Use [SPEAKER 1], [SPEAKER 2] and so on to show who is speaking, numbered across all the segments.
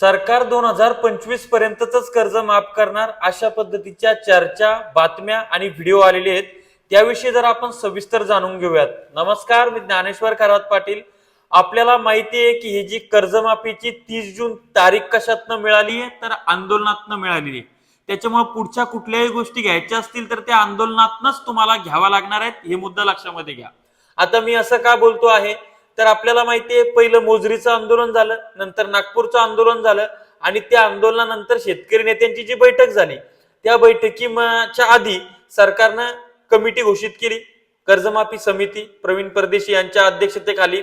[SPEAKER 1] सरकार दोन हजार पंचवीस पर्यंतच कर्ज माफ करणार अशा पद्धतीच्या चर्चा बातम्या आणि व्हिडिओ आलेले आहेत. त्याविषयी जर आपण सविस्तर जाणून घेऊयात. नमस्कार मी ज्ञानेश्वर खरात पाटील. आपल्याला माहिती आहे की ही जी कर्जमाफीची तीस जून तारीख कशातनं मिळाली आहे? तर आंदोलनातनं मिळालेली आहे. त्याच्यामुळे पुढच्या कुठल्याही गोष्टी घ्यायच्या असतील तर त्या आंदोलनातनच तुम्हाला घ्यावा लागणार आहेत. हे मुद्दा लक्षामध्ये घ्या. आता मी असं का बोलतो आहे? तर आपल्याला माहिती आहे पहिलं मोजरीचं आंदोलन झालं नंतर नागपूरचं आंदोलन झालं आणि त्या आंदोलनानंतर शेतकरी नेत्यांची जी बैठक झाली त्या बैठकीच्या आधी सरकारनं कमिटी घोषित केली कर्जमाफी समिती प्रवीण परदेशी यांच्या अध्यक्षतेखाली.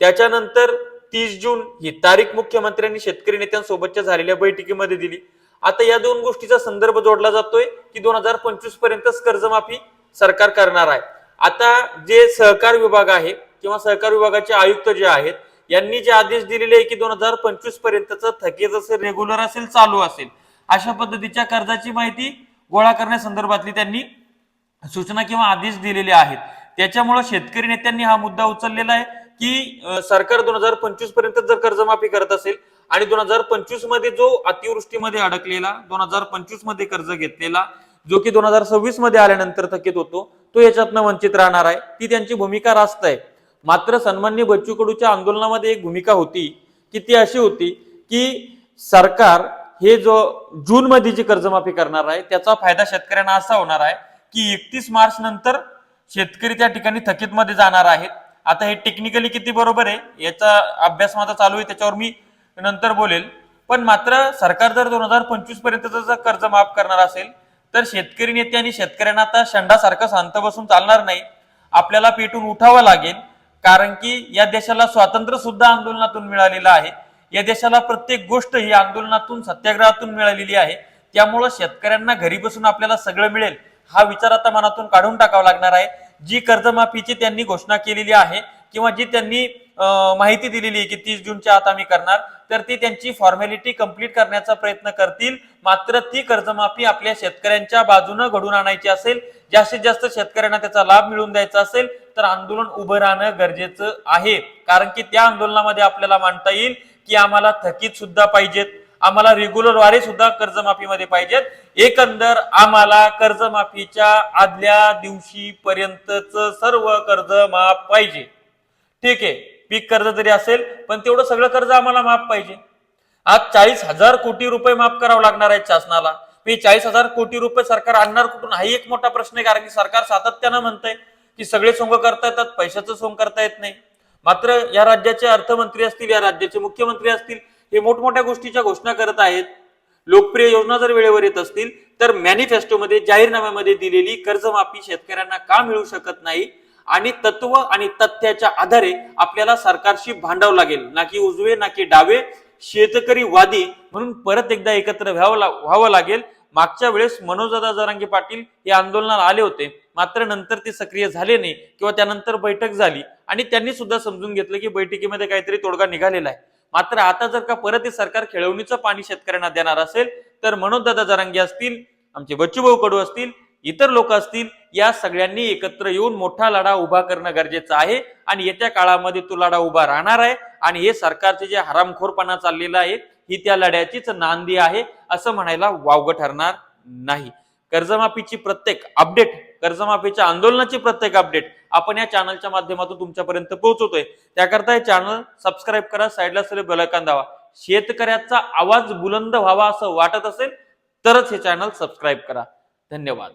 [SPEAKER 1] त्याच्यानंतर तीस जून ही तारीख मुख्यमंत्र्यांनी शेतकरी नेत्यांसोबतच्या झालेल्या बैठकीमध्ये दिली. आता या दोन गोष्टीचा संदर्भ जोडला जातोय की दोन हजार पंचवीस पर्यंतच कर्जमाफी सरकार करणार आहे. आता जे सहकार विभाग आहे किंवा सहकार विभागाचे आयुक्त जे आहेत यांनी जे आदेश दिलेले आहे की दोन हजार पंचवीस पर्यंतचं थकीत असेल रेग्युलर असेल चालू असेल अशा पद्धतीच्या कर्जाची माहिती गोळा करण्यासंदर्भातली त्यांनी सूचना किंवा आदेश दिलेले आहेत. त्याच्यामुळे शेतकरी नेत्यांनी हा मुद्दा उचललेला आहे की सरकार दोन हजार पंचवीसपर्यंत जर कर्जमाफी करत असेल आणि दोन हजार पंचवीसमध्ये जो अतिवृष्टीमध्ये अडकलेला दोन हजार पंचवीसमध्ये कर्ज घेतलेला जो की दोन हजार सव्वीसमध्ये आल्यानंतर थकीत होतो तो याच्यातनं वंचित राहणार आहे. ती त्यांची भूमिका रास्त आहे. मात्र सन्मान्य बच्चू कडूच्या आंदोलनामध्ये एक भूमिका होती की ती अशी होती की सरकार हे जो जून मध्ये जी कर्जमाफी करणार आहे त्याचा फायदा शेतकऱ्यांना असा होणार आहे की एकतीस मार्च नंतर शेतकरी त्या ठिकाणी थकीत मध्ये जाणार आहेत. आता हे टेक्निकली किती बरोबर आहे याचा अभ्यास माझा चालू आहे त्याच्यावर मी नंतर बोलेल. पण मात्र सरकार जर दोन हजार पंचवीस पर्यंतच जर कर्ज माफ करणार असेल तर शेतकरी नेते आणि शेतकऱ्यांना आता शंडासारखं शांत बसून चालणार नाही. आपल्याला पेटून उठावं लागेल. कारण की या देशाला स्वातंत्र्य सुद्धा आंदोलनातून मिळालेलं आहे. या देशाला प्रत्येक गोष्ट ही आंदोलनातून सत्याग्रहातून मिळालेली आहे. त्यामुळं शेतकऱ्यांना घरी बसून आपल्याला सगळं मिळेल हा विचार आता मनातून काढून टाकावा लागणार आहे. जी कर्जमाफीची त्यांनी घोषणा केलेली आहे किंवा जी त्यांनी माहिती दिलेली आहे की तीस जूनच्या आत आम्ही करणार. तर ती त्यांची फॉर्मॅलिटी कंप्लीट करण्याचा प्रयत्न करतील. मात्र ती कर्जमाफी आपल्या शेतकऱ्यांच्या बाजूनं घडून आणायची असेल जास्तीत जास्त शेतकऱ्यांना त्याचा लाभ मिळवून द्यायचा असेल तर आंदोलन उभं राहणं गरजेचं आहे. कारण की त्या आंदोलनामध्ये आपल्याला मांडता येईल की आम्हाला थकीत सुद्धा पाहिजेत. आम्हाला रेग्युलर वारे सुद्धा कर्जमाफीमध्ये पाहिजेत. एकंदर आम्हाला कर्जमाफीच्या आदल्या दिवशी पर्यंतच सर्व कर्ज माफ पाहिजे. ठीक आहे. पीक कर्ज जरी असेल पण तेवढं सगळं कर्ज आम्हाला माफ पाहिजे. आज चाळीस हजार कोटी रुपये माफ करावं लागणार आहेत शासनाला. मी चाळीस हजार कोटी रुपये सरकार आणणार कुठून? हाही एक मोठा प्रश्न आहे कारण की सरकार सातत्यानं म्हणतंय की सगळे सोंग करता येतात पैशाचं सोंग करता येत नाही. मात्र या राज्याचे अर्थमंत्री असतील या राज्याचे मुख्यमंत्री असतील हे मोठमोठ्या गोष्टीच्या घोषणा करत आहेत. लोकप्रिय योजना जर वेळेवर येत असतील तर मॅनिफेस्टोमध्ये जाहीरनाम्यामध्ये दिलेली कर्जमाफी शेतकऱ्यांना का मिळू शकत नाही? आणि तत्व आणि तथ्याच्या आधारे आपल्याला सरकारशी भांडावं लागेल. ना की उजवे ना की डावे. शेतकरी वादी म्हणून परत एकदा एकत्र व्हावं व्हावं लागेल. मागच्या वेळेस मनोजदादा जरांगे पाटील हे आंदोलनाला आले होते. मात्र नंतर ते सक्रिय झाले नाही किंवा त्यानंतर बैठक झाली. आणि त्यांनी सुद्धा समजून घेतलं की बैठकीमध्ये काहीतरी तोडगा निघालेला आहे. मात्र आता जर का परत हे सरकार खेळवणीचं पाणी शेतकऱ्यांना देणार असेल तर मनोजदादा जरांगे असतील आमचे बच्चूभाऊ कडू असतील इतर लोक असतील या सगळ्यांनी एकत्र येऊन मोठा लढा उभा करणं गरजेचं आहे. आणि येत्या काळामध्ये तो लढा उभा राहणार आहे. आणि हे सरकारचे जे हरामखोरपणा चाललेला आहे ही त्या लढ्याचीच नांदी आहे असं म्हणायला वावगं ठरणार नाही. कर्जमाफीची प्रत्येक अपडेट कर्जमाफीच्या आंदोलनाची प्रत्येक अपडेट आपण या चॅनलच्या माध्यमातून तुमच्यापर्यंत पोहोचवतोय. त्याकरता हे चॅनल सबस्क्राईब करा साईडला सगळे बेलायकॉन दावा शेतकऱ्याचा आवाज बुलंद व्हावा असं वाटत असेल तरच हे चॅनल सबस्क्राईब करा. धन्यवाद.